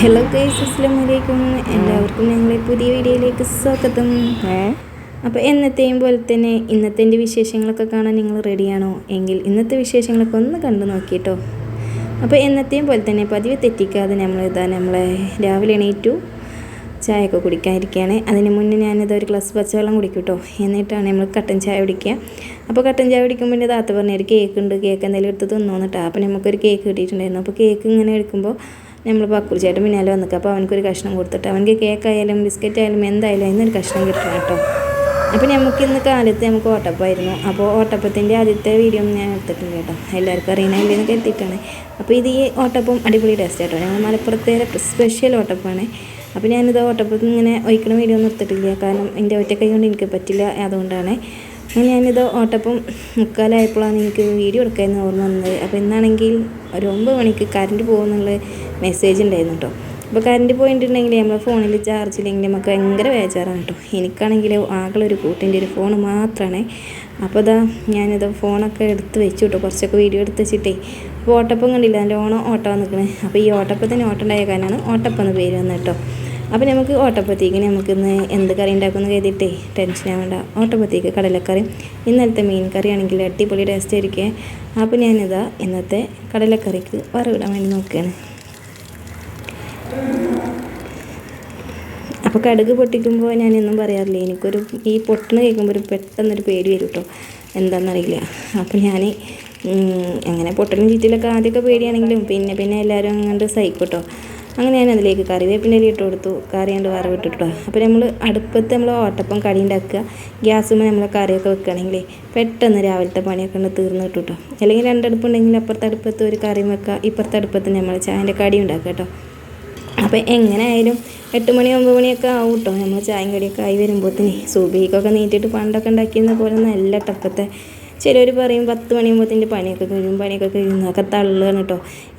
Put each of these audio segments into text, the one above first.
Hello guys അസ്സാം വലൈക്കും എല്ലാവർക്കും ഞങ്ങളെ പുതിയ വീഡിയോയിലേക്ക് സ്വാഗതം. അപ്പോൾ എന്നത്തെയും പോലെ തന്നെ ഇന്നത്തെ എന്റെ വിശേഷങ്ങളൊക്കെ കാണാൻ നിങ്ങൾ റെഡിയാണോ? എങ്കിൽ ഇന്നത്തെ വിശേഷങ്ങളൊക്കെ ഒന്ന് കണ്ടു നോക്കിയിട്ടോ അപ്പോൾ എന്നത്തെയും പോലെ തന്നെ പതിവ് തെറ്റിക്കാതെ നമ്മൾ ഇതാ നമ്മളെ രാവിലെ എണീറ്റു ചായയൊക്കെ കുടിക്കാനിരിക്കുകയാണ്. അതിന് മുന്നേ ഞാനിത് ഒരു ഗ്ലാസ് പച്ചവെള്ളം കുടിക്കും കേട്ടോ എന്നിട്ടാണ് നമ്മൾ കട്ടൻ ചായ കുടിക്കുക. അപ്പോൾ കട്ടൻ ചായ കുടിക്കുമ്പോൾ എന്റെ താത്ത പറഞ്ഞ ഒരു കേക്ക് ഉണ്ട് കേക്ക് എന്തെങ്കിലും എടുത്ത് തിന്നോന്നിട്ടാ അപ്പോൾ നമുക്കൊരു കേക്ക് കിട്ടിയിട്ടുണ്ടായിരുന്നു. അപ്പോൾ കേക്ക് ഇങ്ങനെ എടുക്കുമ്പോൾ നമ്മൾ പക്കൂർ ചേട്ടൻ പിന്നാലെ വന്നിക്കുക അപ്പോൾ അവനക്കൊരു കഷ്ണം കൊടുത്തിട്ട് അവനക്ക് കേക്ക് ആയാലും ബിസ്ക്കറ്റ് ആയാലും എന്തായാലും അതിനൊരു കഷ്ണം കിട്ടണം കേട്ടോ. അപ്പോൾ നമുക്ക് ഇന്ന് കാലത്ത് നമുക്ക് ഓട്ടപ്പമായിരുന്നു അപ്പോൾ ഓട്ടപ്പത്തിന്റെ ആദ്യത്തെ വീഡിയോ ഞാൻ എടുത്തിട്ടുണ്ട് കേട്ടോ. എല്ലാവർക്കും അറിയണമല്ലേന്നൊക്കെ എത്തിയിട്ടാണ്. അപ്പോൾ ഇത് ഈ ഓട്ടപ്പം അടിപൊളി ടേസ്റ്റ് കേട്ടോ ഞങ്ങൾ മലപ്പുറത്തെ സ്പെഷ്യൽ ഓട്ടപ്പമാണ് അപ്പോൾ ഞാനിത് ഓട്ടപ്പത്തിൽ ഇങ്ങനെ ഒഴിക്കണ വീഡിയോ ഒന്നും എടുത്തിട്ടില്ല. കാരണം എന്റെ ഒറ്റ കൈ കൊണ്ട് എനിക്ക് പറ്റില്ല അതുകൊണ്ടാണ്. അങ്ങനെ ഞാനിത് ഓട്ടപ്പം മുക്കാലായപ്പോഴാണ് എനിക്ക് വീഡിയോ എടുക്കാമെന്ന് ഓർമ്മ വന്നത്. അപ്പോൾ ഇന്നാണെങ്കിൽ ഒരു ഒമ്പത് മണിക്ക് കറണ്ട് പോകുമെന്നുള്ള മെസ്സേജ് ഉണ്ടായിരുന്നു കേട്ടോ അപ്പോൾ കറണ്ട് പോയിട്ടുണ്ടെങ്കിൽ നമ്മുടെ ഫോണിൽ ചാർജ് ഇല്ലെങ്കിൽ നമുക്ക് ഭയങ്കര വേചാറാണ് കേട്ടോ എനിക്കാണെങ്കിൽ ആകെ ഒരു കൂട്ടിന്റെ ഒരു ഫോൺ മാത്രമാണ് അപ്പോൾ ഇതാ ഞാനിത് ഫോണൊക്കെ എടുത്ത് വെച്ചു കേട്ടോ കുറച്ചൊക്കെ വീഡിയോ എടുത്ത് വെച്ചിട്ടേ. അപ്പോൾ ഓട്ടപ്പം കണ്ടില്ല? എന്റെ ഓണം ഓട്ടം നിൽക്കണേ അപ്പോൾ ഈ ഓട്ടപ്പത്തിന് ഓട്ടം ഉണ്ടായ കാരണമാണ് ഓട്ടപ്പം എന്ന് പേര് വന്നത് കേട്ടോ അപ്പോൾ നമുക്ക് ഓട്ടപ്പത്തേക്ക് നമുക്കിന്ന് എന്ത് കറി ഉണ്ടാക്കുമെന്ന് കരുതിയിട്ടേ ടെൻഷൻ ആവേണ്ട. ഓട്ടപ്പത്തേക്ക് കടലക്കറി ഇന്നലത്തെ മീൻ കറി ആണെങ്കിൽ അടിപൊളി ടേസ്റ്റ് ആയിരിക്കേ. അപ്പോൾ ഞാനിതാ ഇന്നത്തെ കടലക്കറിക്ക് വറവിടാൻ വേണ്ടി നോക്കുകയാണ് അപ്പോൾ കടുക് പൊട്ടിക്കുമ്പോൾ ഞാൻ ഞാനൊന്നും പറയാറില്ല. എനിക്കൊരു ഈ പൊട്ടണ കേൾക്കുമ്പോൾ ഒരു പെട്ടെന്നൊരു പേര് വരും കേട്ടോ എന്താണെന്നറിയില്ല അപ്പോൾ ഞാൻ അങ്ങനെ പൊട്ടലും ചീറ്റിലൊക്കെ ആദ്യമൊക്കെ പേടിയാണെങ്കിലും പിന്നെ പിന്നെ എല്ലാവരും അങ്ങോട്ട് സഹിക്കും കേട്ടോ അങ്ങനെ ഞാൻ അതിലേക്ക് കറിവേപ്പിന്റെ ഇട്ട് കൊടുത്തു. കറി കണ്ട് വറവിട്ടിട്ടോ അപ്പോൾ നമ്മൾ അടുപ്പത്ത് നമ്മൾ ഓട്ടപ്പം കടി ഉണ്ടാക്കുക ഗ്യാസുമ്പോൾ നമ്മൾ കറിയൊക്കെ വെക്കുകയാണെങ്കിൽ പെട്ടെന്ന് രാവിലത്തെ പണിയൊക്കെ ഉണ്ട് തീർന്ന് കിട്ടും കേട്ടോ അല്ലെങ്കിൽ രണ്ടടുപ്പുണ്ടെങ്കിൽ അപ്പുറത്തെ അടുപ്പത്ത് ഒരു കറിയും വെക്കുക ഇപ്പുറത്തെ അടുപ്പത്ത് നമ്മൾ ചായന്റെ കടി ഉണ്ടാക്കുക കേട്ടോ അപ്പോൾ എങ്ങനെ ആയാലും എട്ട് മണി ഒമ്പത് മണിയൊക്കെ ആവും കേട്ടോ നമ്മൾ ചായയും കടിയൊക്കെ ആയി വരുമ്പോഴത്തേന് സൂബിക്കൊക്കെ നീറ്റിട്ട് പണ്ടൊക്കെ ഉണ്ടാക്കിയിരുന്ന പോലെ നല്ല ടപ്പത്തെ ചിലർ പറയും പത്ത് മണിയാകുമ്പോഴത്തേന്റെ പണിയൊക്കെ കഴിയും പണിയൊക്കെ കഴിയുന്നൊക്കെ തള്ളുകയാണ് കേട്ടോ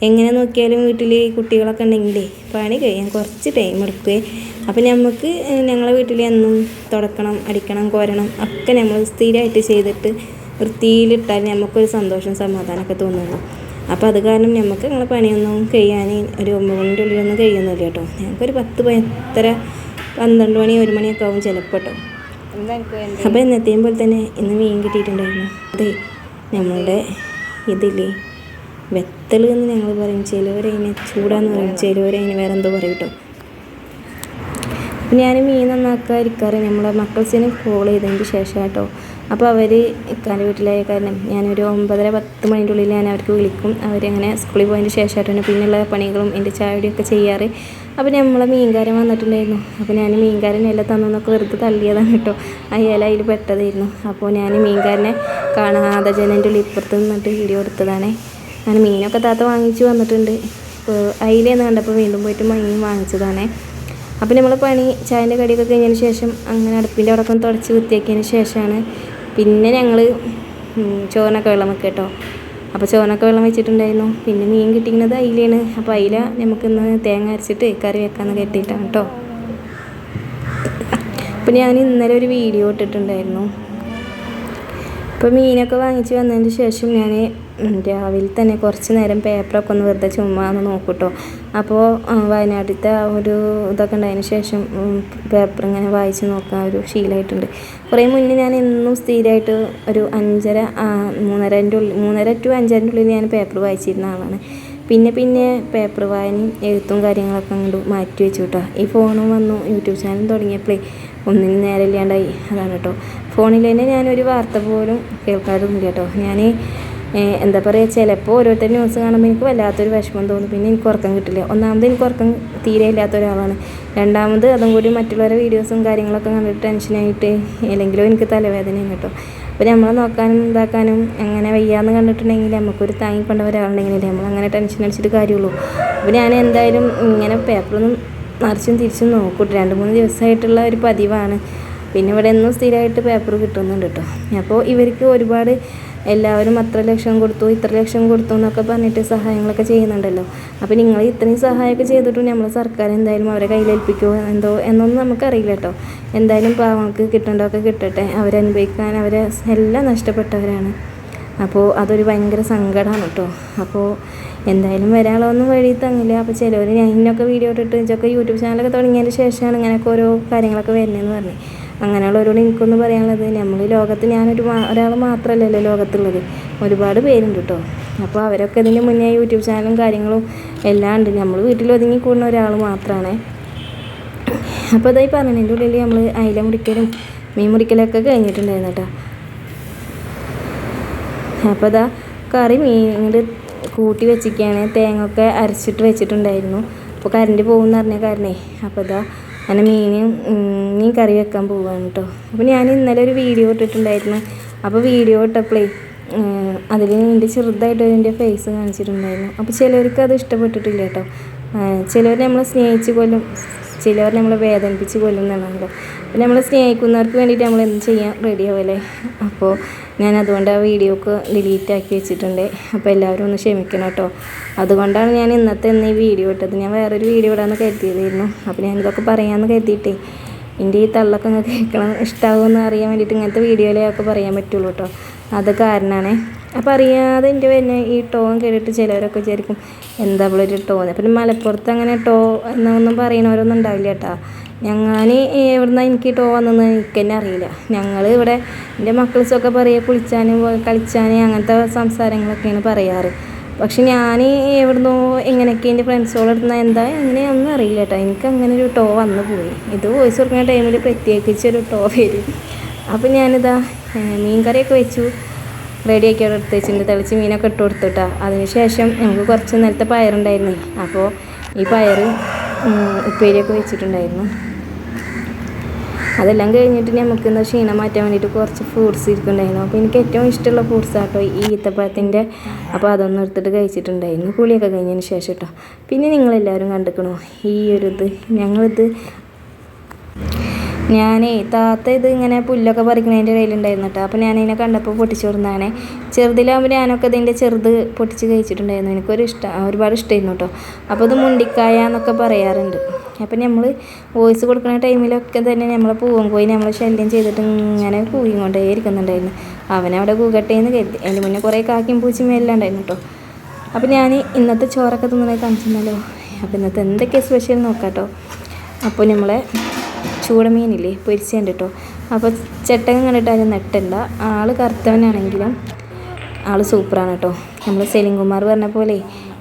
എങ്ങനെ നോക്കിയാലും വീട്ടിൽ കുട്ടികളൊക്കെ ഉണ്ടെങ്കിലേ പണി കഴിയാൻ കുറച്ച് ടൈം എടുക്കുകയെ അപ്പം നമുക്ക് ഞങ്ങളെ വീട്ടിൽ എന്നും തുടക്കണം അടിക്കണം കോരണം ഒക്കെ നമ്മൾ സ്ഥിരമായിട്ട് ചെയ്തിട്ട് വൃത്തിയിലിട്ടാൽ നമുക്കൊരു സന്തോഷം സമാധാനമൊക്കെ തോന്നുള്ളൂ. അപ്പോൾ അത് കാരണം നമുക്ക് ഞങ്ങളെ പണിയൊന്നും കഴിയാൻ ഒരു ഒമ്പത് മണിന്റെ ഉള്ളിലൊന്നും കഴിയുന്നില്ല കേട്ടോ. ഞങ്ങൾക്കൊരു പത്ത് പത്തര പന്ത്രണ്ട് മണി ഒരു മണിയൊക്കെ ആവും ചിലപ്പോൾ കേട്ടോ. അപ്പോൾ എന്നത്തെയും പോലെ തന്നെ ഇന്ന് മീൻ കിട്ടിയിട്ടുണ്ടായിരുന്നു. അതെ നമ്മളുടെ ഇതില്ലേ വെത്തൽ എന്ന് ഞങ്ങൾ പറയും. ചിലവരതിനെ ചൂടാന്ന് പറയും. ചിലവരതിന് വേറെ എന്തോ പറയും കേട്ടോ. ഞാൻ മീൻ നന്നാക്കാൻ ഇരിക്കാറ് നമ്മളെ മക്കൾസിനെ കോൾ ചെയ്തതിന് ശേഷം കേട്ടോ അപ്പോൾ അവർ ഇക്കാന്റെ വീട്ടിലായ കാരണം ഞാനൊരു ഒമ്പതര പത്ത് മണിന്റെ ഉള്ളിൽ ഞാൻ അവർക്ക് വിളിക്കും. അവരങ്ങനെ സ്കൂളിൽ പോയതിന് ശേഷമായിട്ടാണ് പിന്നെയുള്ള പണികളും എന്റെ ചായയുടെയൊക്കെ ചെയ്യാറ്. അപ്പോൾ നമ്മളെ മീൻകാരൻ വന്നിട്ടുണ്ടായിരുന്നു. അപ്പോൾ ഞാൻ മീൻകാരൻ എല്ലാം തന്നൊക്കെ വെറുതെ തള്ളിയതാണ് കേട്ടോ. അയാൾ അതിൽ പെട്ടതായിരുന്നു. അപ്പോൾ ഞാൻ മീൻകാരനെ കാണാതെ ജനന്റെ ഉള്ളിൽ ഇപ്പുറത്ത് നിന്നിട്ട് വീഡിയോ എടുത്തതാണ്. ഞാൻ മീനൊക്കെ താത്ത വാങ്ങിച്ചു വന്നിട്ടുണ്ട്. അപ്പോൾ അയിലെന്ന് കണ്ടപ്പോൾ വീണ്ടും പോയിട്ട് മീൻ വാങ്ങിച്ചതാണേ. അപ്പോൾ നമ്മൾ പണി ചായന്റെ കടിയൊക്കെ കഴിഞ്ഞതിന് ശേഷം അങ്ങനെ അടുപ്പിന്റെ അവിടെ തുടച്ച് വൃത്തിയാക്കിയതിന് ശേഷമാണ് പിന്നെ ഞങ്ങൾ ചോറിനൊക്കെ വെള്ളം വെക്കുക കേട്ടോ. അപ്പോൾ ചോറിനൊക്കെ വെള്ളം വെച്ചിട്ടുണ്ടായിരുന്നു. പിന്നെ മീൻ കിട്ടിക്കുന്നത് അയിലാണ് അപ്പോൾ അയില നമുക്കിന്ന് തേങ്ങ അരച്ചിട്ട് കറി വെക്കാമെന്ന് കരുതിയിട്ടാണ് കേട്ടോ. അപ്പോൾ ഞാൻ ഇന്നലെ ഒരു വീഡിയോ ഇട്ടിട്ടുണ്ടായിരുന്നു. അപ്പോൾ മീനൊക്കെ വാങ്ങിച്ച് വന്നതിന് ശേഷം ഞാൻ രാവിലെ തന്നെ കുറച്ച് നേരം പേപ്പറൊക്കെ ഒന്ന് വെറുതെ ചുമ്മാ ഒന്ന് നോക്കൂട്ടോ അപ്പോൾ വയനാട്ടിലത്തെ ഒരു ഇതൊക്കെ ഉണ്ടായതിന് ശേഷം പേപ്പർ ഇങ്ങനെ വായിച്ച് നോക്കാൻ ഒരു ശീലമായിട്ടുണ്ട് കുറേ മുന്നേ ഞാൻ എന്നും സ്ഥിരമായിട്ട് ഒരു അഞ്ചര മൂന്നരന്റെ ഉള്ളിൽ മൂന്നര ടു അഞ്ചരന്റെ ഉള്ളിൽ ഞാൻ പേപ്പർ വായിച്ചിരുന്ന ആളാണ്. പിന്നെ പിന്നെ പേപ്പർ വായനയും എഴുത്തും കാര്യങ്ങളൊക്കെ അങ്ങോട്ട് മാറ്റി വെച്ചു കേട്ടോ. ഈ ഫോണും വന്നു യൂട്യൂബ് ചാനൽ തുടങ്ങിയപ്പോഴേ ഒന്നിനും നേരമില്ലാണ്ടായി. അതാണ് കേട്ടോ. ഫോണിൽ തന്നെ ഞാനൊരു വാർത്ത പോലും കേൾക്കാറൊന്നുമില്ല കേട്ടോ. ഞാൻ എന്താ പറയുക ചിലപ്പോൾ ഓരോരുത്തർ ന്യൂസ് കാണുമ്പോൾ എനിക്ക് വല്ലാത്തൊരു വിഷമം തോന്നും. പിന്നെ എനിക്ക് ഉറക്കം കിട്ടില്ല. ഒന്നാമത് എനിക്ക് ഉറക്കം തീരെ ഇല്ലാത്ത ഒരാളാണ്. രണ്ടാമത് അതും കൂടി മറ്റുള്ളവരുടെ വീഡിയോസും കാര്യങ്ങളൊക്കെ കണ്ടിട്ട് ടെൻഷനായിട്ട് അല്ലെങ്കിലും എനിക്ക് തലവേദനയും കേട്ടോ. അപ്പോൾ നമ്മൾ നോക്കാനും ഇതാക്കാനും എങ്ങനെ വയ്യാന്ന് കണ്ടിട്ടുണ്ടെങ്കിൽ നമുക്കൊരു താങ്ങിക്കൊണ്ട ഒരാളുണ്ടെങ്കിലല്ലേ നമ്മൾ അങ്ങനെ ടെൻഷൻ അടിച്ചിട്ട് കാര്യമുള്ളൂ അപ്പോൾ ഞാൻ എന്തായാലും ഇങ്ങനെ പേപ്പറൊന്നും മറിച്ചും തിരിച്ചും നോക്കൂട്ടോ. രണ്ട് മൂന്ന് ദിവസമായിട്ടുള്ള ഒരു പതിവാണ്. പിന്നെ ഇവിടെ എന്നും സ്ഥിരമായിട്ട് പേപ്പർ കിട്ടുന്നുണ്ട് കേട്ടോ. അപ്പോൾ ഇവർക്ക് ഒരുപാട് എല്ലാവരും അത്ര ലക്ഷം കൊടുത്തു ഇത്ര ലക്ഷം കൊടുത്തു എന്നൊക്കെ പറഞ്ഞിട്ട് സഹായങ്ങളൊക്കെ ചെയ്യുന്നുണ്ടല്ലോ. അപ്പോൾ നിങ്ങൾ ഇത്രയും സഹായമൊക്കെ ചെയ്തിട്ടും നമ്മൾ സർക്കാർ എന്തായാലും അവരെ കയ്യിലേൽപ്പിക്കുമോ എന്തോ എന്നൊന്നും നമുക്കറിയില്ല കേട്ടോ. എന്തായാലും പാവങ്ങൾക്ക് കിട്ടേണ്ടതൊക്കെ കിട്ടട്ടെ. അവരനുഭവിക്കാൻ അവരെ എല്ലാം നഷ്ടപ്പെട്ടവരാണ്. അപ്പോൾ അതൊരു ഭയങ്കര സങ്കടമാണ് കേട്ടോ. അപ്പോൾ എന്തായാലും വരാളൊന്നും വഴി തന്നില്ല അപ്പോൾ ചിലവർ ഞാൻ ഇന്നൊക്കെ വീഡിയോ ഇട്ടിട്ട് ഇതൊക്കെ യൂട്യൂബ് ചാനലൊക്കെ തുടങ്ങിയതിന് ശേഷമാണ് ഇങ്ങനെയൊക്കെ ഓരോ കാര്യങ്ങളൊക്കെ വരുന്നതെന്ന് പറഞ്ഞു. അങ്ങനെയുള്ളവരോട് എനിക്കൊന്ന് പറയാനുള്ളത് നമ്മൾ ലോകത്ത് ഞാനൊരു ഒരാൾ മാത്രമല്ലല്ലോ ലോകത്തുള്ളത്. ഒരുപാട് പേരുണ്ട് കേട്ടോ അപ്പോൾ അവരൊക്കെ ഇതിന് മുന്നേ യൂട്യൂബ് ചാനലും കാര്യങ്ങളും എല്ലാം ഉണ്ട്. നമ്മൾ വീട്ടിൽ ഒതുങ്ങി കൂടുന്ന ഒരാൾ മാത്രമാണ് അപ്പോൾ ഇതായി പറഞ്ഞതിന്റെ ഉള്ളിൽ നമ്മൾ അയില മുറിക്കലും മീൻ മുറിക്കലൊക്കെ കഴിഞ്ഞിട്ടുണ്ടായിരുന്നു കേട്ടോ അപ്പോൾ ഇതാ കറി മീൻ കൂട്ടി വെച്ചിരിക്കുകയാണ് തേങ്ങ ഒക്കെ അരച്ചിട്ട് വെച്ചിട്ടുണ്ടായിരുന്നു. അപ്പോൾ കറണ്ട് പോകുമെന്ന് പറഞ്ഞ കാരണേ. അപ്പോൾ ഇതാ അങ്ങനെ മീനും മീൻ കറി വെക്കാൻ പോവാണ് കേട്ടോ അപ്പോൾ ഞാൻ ഇന്നലെ ഒരു വീഡിയോ ഇട്ടിട്ടുണ്ടായിരുന്നു. അപ്പോൾ വീഡിയോ ഇട്ടപ്പോഴേ അതിൽ എന്റെ ചെറുതായിട്ട് എന്റെ ഫേസ് കാണിച്ചിട്ടുണ്ടായിരുന്നു. അപ്പോൾ ചിലർക്ക് അത് ഇഷ്ടപ്പെട്ടിട്ടില്ല കേട്ടോ ചിലവർ നമ്മളെ സ്നേഹിച്ച് കൊല്ലും ചിലവർ നമ്മളെ വേദനിപ്പിച്ച് കൊല്ലും എന്നാണല്ലോ അപ്പോൾ നമ്മളെ സ്നേഹിക്കുന്നവർക്ക് വേണ്ടിയിട്ട് നമ്മൾ എന്ത് ചെയ്യാൻ റെഡി ആവല്ലേ അപ്പോൾ ഞാൻ അതുകൊണ്ട് ആ വീഡിയോ ഒക്കെ ഡിലീറ്റ് ആക്കി വെച്ചിട്ടുണ്ട്. അപ്പോൾ എല്ലാവരും ഒന്ന് ക്ഷമിക്കണം കേട്ടോ. അതുകൊണ്ടാണ് ഞാൻ ഇന്നത്തെ ഇന്ന് ഈ വീഡിയോ ഇട്ടത്. ഞാൻ വേറൊരു വീഡിയോ ഇടാമെന്ന് കരുതിയതായിരുന്നു. അപ്പോൾ ഞാൻ ഇതൊക്കെ പറയാമെന്ന് കരുതിയിട്ടേ. എന്റെ ഈ തള്ളൊക്കെ അങ്ങ് കേൾക്കണം ഇഷ്ടമാകുമെന്ന് അറിയാൻ വേണ്ടിയിട്ട് ഇങ്ങനത്തെ വീഡിയോയിലേ ഒക്കെ പറയാൻ പറ്റുള്ളൂ കേട്ടോ. അത് കാരണമാണ് അപ്പോൾ അറിയാതെ എന്റെ പിന്നെ ഈ ടോൺ കേട്ടിട്ട് ചിലവരൊക്കെ വിചാരിക്കും എന്താ ഒരു ടോന്ന് പിന്നെ മലപ്പുറത്ത് അങ്ങനെ ടോ എന്നൊന്നും പറയുന്നവരൊന്നും ഉണ്ടാവില്ല കേട്ടോ. ഞങ്ങൾ എവിടുന്ന എനിക്ക് ടോ വന്നെന്ന് എനിക്ക് തന്നെ അറിയില്ല. ഞങ്ങൾ ഇവിടെ എന്റെ മക്കൾസൊക്കെ പറയുക കുളിച്ചാനും കളിച്ചാനും അങ്ങനത്തെ സംസാരങ്ങളൊക്കെയാണ് പറയാറ്. പക്ഷെ ഞാൻ എവിടുന്നോ എങ്ങനെയൊക്കെ എന്റെ ഫ്രണ്ട്സുകളെടുത്തുന്ന എന്താ എങ്ങനെയാണെന്ന് അറിയില്ല കേട്ടോ. എനിക്ക് അങ്ങനെ ഒരു ടോ വന്നു പോയി. ഇത് വോയിസ് കൊടുക്കുന്ന ടൈമിൽ പ്രത്യേകിച്ച് ഒരു ടോ വരും. അപ്പോൾ ഞാനിതാ മീൻ കറിയൊക്കെ വെച്ചു. റെഡിയാക്കി അവിടെ എടുത്ത് വെച്ചിട്ടുണ്ട് തിളച്ച് മീനൊക്കെ ഇട്ട് അതിന് ശേഷം നമുക്ക് കുറച്ച് നേരത്തെ പയറുണ്ടായിരുന്നു. അപ്പോൾ ഈ പയർ ഉപ്പേരിയൊക്കെ വെച്ചിട്ടുണ്ടായിരുന്നു. അതെല്ലാം കഴിഞ്ഞിട്ട് നമുക്ക് എന്താ ക്ഷീണം മാറ്റാൻ വേണ്ടിയിട്ട് കുറച്ച് ഫ്രൂട്ട്സ് ഇരിക്കുന്നുണ്ടായിരുന്നു. അപ്പോൾ എനിക്ക് ഏറ്റവും ഇഷ്ടമുള്ള ഫ്രൂട്ട്സ് ആട്ടോ ഈ ഈത്തപ്പഴത്തിന്റെ. അപ്പോൾ അതൊന്നും എടുത്തിട്ട് കഴിച്ചിട്ടുണ്ടായിരുന്നു. കുളിയൊക്കെ കഴിഞ്ഞതിന് ശേഷം കേട്ടോ പിന്നെ നിങ്ങളെല്ലാവരും കണ്ടിക്കണോ? ഈ ഒരു ഇത്. ഞങ്ങളിത് ഞാനേ താത്ത ഇത് ഇങ്ങനെ പുല്ലൊക്കെ പറിക്കണതിന്റെ കയ്യിലുണ്ടായിരുന്നു കേട്ടോ. അപ്പോൾ ഞാനതിനെ കണ്ടപ്പോൾ പൊട്ടിച്ചു കൊടുന്നതാണേ ചെറുതിലാകുമ്പോൾ ഞാനൊക്കെ ഇതിന്റെ ചെറുത് പൊട്ടിച്ച് കഴിച്ചിട്ടുണ്ടായിരുന്നു. എനിക്കൊരു ഇഷ്ടം ഒരുപാട് ഇഷ്ടമായിരുന്നു കേട്ടോ. അപ്പോൾ ഇത് മുണ്ടിക്കായ എന്നൊക്കെ പറയാറുണ്ട്. അപ്പം നമ്മൾ വോയിസ് കൊടുക്കുന്ന ടൈമിലൊക്കെ തന്നെ നമ്മളെ പൂവും കോയി നമ്മൾ ശല്യം ചെയ്തിട്ട് ഇങ്ങനെ കൂയും കൊണ്ടേ ഇരിക്കുന്നുണ്ടായിരുന്നു അവനവിടെ കൂകട്ടെ എന്ന് കരുതി. അതിന് മുന്നേ കുറേ കാക്കിയും പൂച്ചയും എല്ലാം ഉണ്ടായിരുന്നു കേട്ടോ. അപ്പം ഞാൻ ഇന്നത്തെ ചോറൊക്കെ തിന്നണേ കാണിച്ചിരുന്നല്ലോ അപ്പം ഇന്നത്തെ എന്തൊക്കെ സ്പെഷ്യൽ നോക്കാം കേട്ടോ അപ്പോൾ നമ്മളെ ചൂടമീനില്ലേ പൊരിച്ചുണ്ട് കേട്ടോ അപ്പോൾ ചെട്ടകം കണ്ടിട്ട് നെട്ടല്ല ആൾ കറുത്തവനാണെങ്കിലും ആൾ സൂപ്പറാണ് കേട്ടോ നമ്മൾ സെലിംകുമാർ പറഞ്ഞ പോലെ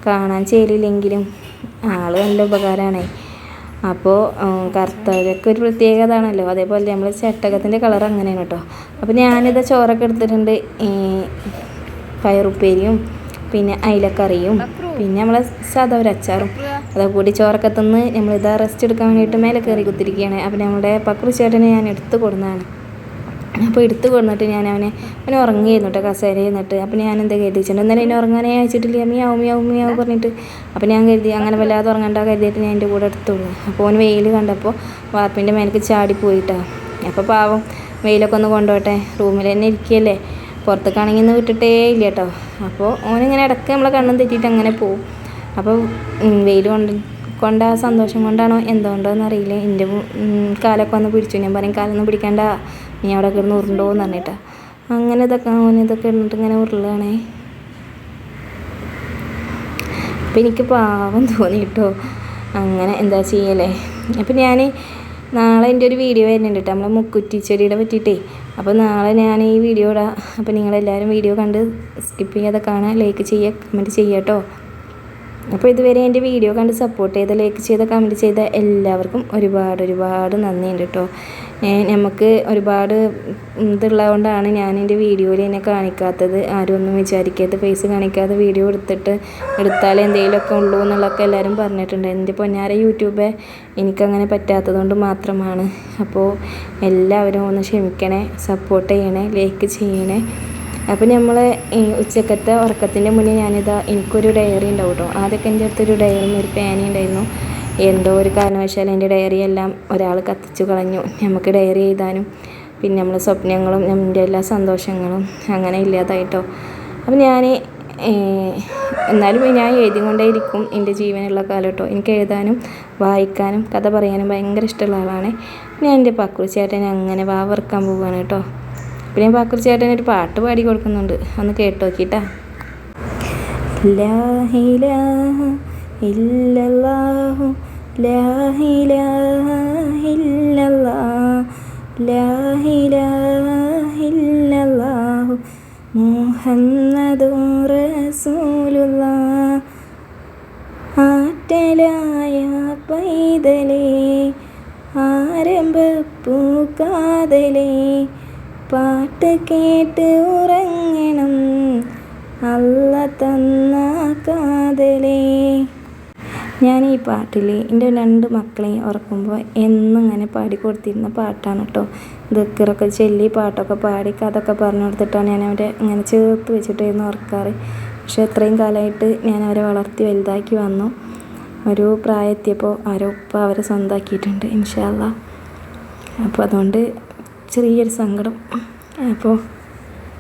കാണാൻ ചേലില്ലെങ്കിലും ആൾ നല്ല ഉപകാരമാണ്. അപ്പോൾ കറുത്തവരൊക്കെ ഒരു പ്രത്യേകത ആണല്ലോ അതേപോലെ നമ്മൾ ചട്ടകത്തിന്റെ കളർ അങ്ങനെയാണ് കേട്ടോ അപ്പോൾ ഞാനിത് ചോറൊക്കെ എടുത്തിട്ടുണ്ട്. പയറുപ്പേരിയും പിന്നെ അയിലക്കറിയും പിന്നെ നമ്മളെ സാധാ ഒരു അച്ചാറും. അതൊക്കെ കൂടി ചോറൊക്കെ തിന്ന് നമ്മളിത് റെസ്റ്റ് എടുക്കാൻ വേണ്ടിയിട്ട് മേലെ കയറി കുത്തിരിക്കുകയാണ്. അപ്പം നമ്മുടെ പക്രു ചേട്ടനെ ഞാൻ എടുത്തു കൊടുന്നതാണ് അപ്പോൾ എടുത്തു കൊടുന്നിട്ട് ഞാൻ അവനെ അവനെ ഉറങ്ങിയിരുന്നു കേട്ടോ കസേര ചെയ്യുന്നിട്ട് അപ്പോൾ ഞാൻ എന്താ കരുതിച്ചിട്ടുണ്ട് എന്നാലും എന്നെ ഉറങ്ങാനേ അയച്ചിട്ടില്ല. അമ്മയാവും മിയാവും മിയാവും പറഞ്ഞിട്ട്. അപ്പോൾ ഞാൻ കരുതി അങ്ങനെ വല്ലാതെ ഉറങ്ങണ്ട കരുതിയിട്ട് ഞാൻ എന്റെ കൂടെ എടുത്തുള്ളൂ. അപ്പോൾ അവന് വെയിൽ കണ്ടപ്പോൾ വാർപ്പിന്റെ മേലേക്ക് ചാടി പോയിട്ടാ. അപ്പോൾ പാവം വെയിലൊക്കെ ഒന്ന് കൊണ്ടുപോട്ടെ. റൂമിൽ തന്നെ ഇരിക്കുകയല്ലേ. പുറത്തേക്കാണെങ്കിൽ ഇന്ന് വിട്ടിട്ടേ ഇല്ല കേട്ടോ. അപ്പോൾ ഓനിങ്ങനെ ഇടയ്ക്ക് നമ്മളെ കണ്ണും തെറ്റിയിട്ട് അങ്ങനെ പോവും. അപ്പോൾ വെയിൽ കൊണ്ട് കൊണ്ട സന്തോഷം കൊണ്ടാണോ എന്തുകൊണ്ടോന്ന് അറിയില്ല. എന്റെ കാലൊക്കെ വന്ന് പിടിച്ചു. ഞാൻ പറയും കാലൊന്നും പിടിക്കണ്ട. നീ അവിടെ കിടന്ന് ഉരുണ്ടോ? എന്ന് പറഞ്ഞിട്ടാ. അങ്ങനെ ഇതൊക്കെ അങ്ങനെ ഇതൊക്കെ ഇടുന്നിട്ട് ഇങ്ങനെ ഉരുളാണേ. അപ്പം എനിക്ക് പാവം തോന്നി കേട്ടോ. അങ്ങനെ എന്താ ചെയ്യലേ? അപ്പം ഞാൻ നാളെ എന്റെ ഒരു വീഡിയോ വരുന്നുണ്ട് കേട്ടോ. നമ്മളെ മുക്കുറ്റി ചെടിയുടെ പറ്റിയിട്ടേ. അപ്പോൾ നാളെ ഞാൻ ഈ വീഡിയോ ഇടാം. അപ്പോൾ നിങ്ങളെല്ലാവരും വീഡിയോ കണ്ട് സ്കിപ്പ് ചെയ്യാതെ കാണാൻ ലൈക്ക് ചെയ്യുക കമന്റ് ചെയ്യാം കേട്ടോ. അപ്പോൾ ഇതുവരെ എന്റെ വീഡിയോ കണ്ട് സപ്പോർട്ട് ചെയ്ത ലൈക്ക് ചെയ്ത കമന്റ് ചെയ്ത എല്ലാവർക്കും ഒരുപാട് ഒരുപാട് നന്ദിയുണ്ട് കേട്ടോ. നമുക്ക് ഒരുപാട് ഇതുള്ളതുകൊണ്ടാണ് ഞാൻ എന്റെ വീഡിയോയിൽ എന്നെ കാണിക്കാത്തത്. ആരും ഒന്നും വിചാരിക്കാത്ത ഫേസ് കാണിക്കാതെ വീഡിയോ എടുത്തിട്ട് എടുത്താൽ എന്തെങ്കിലുമൊക്കെ ഉള്ളൂ എന്നുള്ളതൊക്കെ എല്ലാവരും പറഞ്ഞിട്ടുണ്ട്. എന്റെ പൊന്നാര യൂട്യൂബ് എനിക്കങ്ങനെ പറ്റാത്തതുകൊണ്ട് മാത്രമാണ്. അപ്പോൾ എല്ലാവരും ഒന്ന് ക്ഷമിക്കണേ സപ്പോർട്ട് ചെയ്യണേ ലൈക്ക് ചെയ്യണേ. അപ്പോൾ നമ്മൾ ഉച്ചക്കത്തെ ഉറക്കത്തിന്റെ മുന്നേ ഞാനിതാ എനിക്കൊരു ഡയറി ഉണ്ടാവും കേട്ടോ ആദ്യമൊക്കെ എന്റെ അടുത്തൊരു ഡയറിയും ഒരു പേന ഉണ്ടായിരുന്നു എന്തോ ഒരു കാരണവശാൽ എന്റെ ഡയറി എല്ലാം ഒരാൾ കത്തിച്ചു കളഞ്ഞു. നമുക്ക് ഡയറി എഴുതാനും പിന്നെ നമ്മളെ സ്വപ്നങ്ങളും നമ്മുടെ എല്ലാ സന്തോഷങ്ങളും അങ്ങനെ ഇല്ലാതായിട്ടോ. അപ്പം ഞാൻ എന്നാലും ഞാൻ എഴുതിക്കൊണ്ടേയിരിക്കും എന്റെ ജീവനുള്ള കാലം കേട്ടോ എനിക്ക് എഴുതാനും വായിക്കാനും കഥ പറയാനും ഭയങ്കര ഇഷ്ടമുള്ള ആളാണ്. ഞാൻ എന്റെ പക്കുറി ഞാൻ അങ്ങനെ വാവർക്കാൻ പോവുകയാണ് കേട്ടോ. പിന്നെ പാക്കൂർ ചേട്ടൻ ഒരു പാട്ട് പാടി കൊടുക്കുന്നുണ്ട്. ഒന്ന് കേട്ട് നോക്കിട്ടാ ായ പൈതലേ ആരംഭ പൂക്കാതലേ പാട്ട് കേട്ട് ഉറങ്ങണം. അല്ല തന്ന കാതലേ. ഞാൻ ഈ പാട്ടിൽ എന്റെ രണ്ട് മക്കളെ ഉറക്കുമ്പോൾ എന്നും ഇങ്ങനെ പാടി കൊടുത്തിരുന്ന പാട്ടാണ് കേട്ടോ. ദക്കറൊക്കെ ചെല്ലി പാട്ടൊക്കെ പാടി കഥൊക്കെ പറഞ്ഞു കൊടുത്തിട്ടാണ് ഞാൻ അവരെ ഇങ്ങനെ ചേർത്ത് വെച്ചിട്ടായിരുന്നു ഉറക്കാറ്. പക്ഷെ എത്രയും കാലമായിട്ട് ഞാൻ അവരെ വളർത്തി വലുതാക്കി വന്നു. ഒരു പ്രായത്തിയപ്പോൾ അവരെ ഉപ്പ അവരെ സ്വന്തമാക്കിയിട്ടുണ്ട് ഇൻഷാല്ല അപ്പോൾ അതുകൊണ്ട് ചെറിയൊരു സങ്കടം. അപ്പോൾ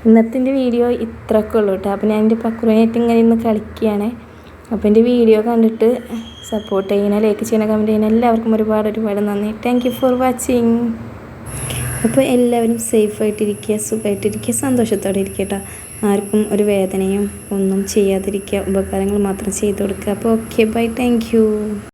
ഇന്നത്തെ വീഡിയോ ഇത്രയൊക്കെ ഉള്ളൂ കേട്ടോ. അപ്പോൾ ഞാൻ എന്റെ പക്രുവിനായിട്ട് ഇങ്ങനെ ഇന്ന് കളിക്കുകയാണ്. അപ്പോൾ എന്റെ വീഡിയോ കണ്ടിട്ട് സപ്പോർട്ട് ചെയ്യണ ലൈക്ക് ചെയ്യണ കമന്റ് ചെയ്യണ. എല്ലാവർക്കും ഒരുപാട് ഒരുപാട് നന്ദി. താങ്ക് ഫോർ വാച്ചിങ് അപ്പോൾ എല്ലാവരും സേഫായിട്ടിരിക്കുക സുഖമായിട്ടിരിക്കുക സന്തോഷത്തോടെ ഇരിക്കുക ആർക്കും ഒരു വേദനയും ഒന്നും ചെയ്യാതിരിക്കുക ഉപകാരങ്ങൾ മാത്രം ചെയ്തു കൊടുക്കുക. അപ്പോൾ ഓക്കെ ബൈ താങ്ക്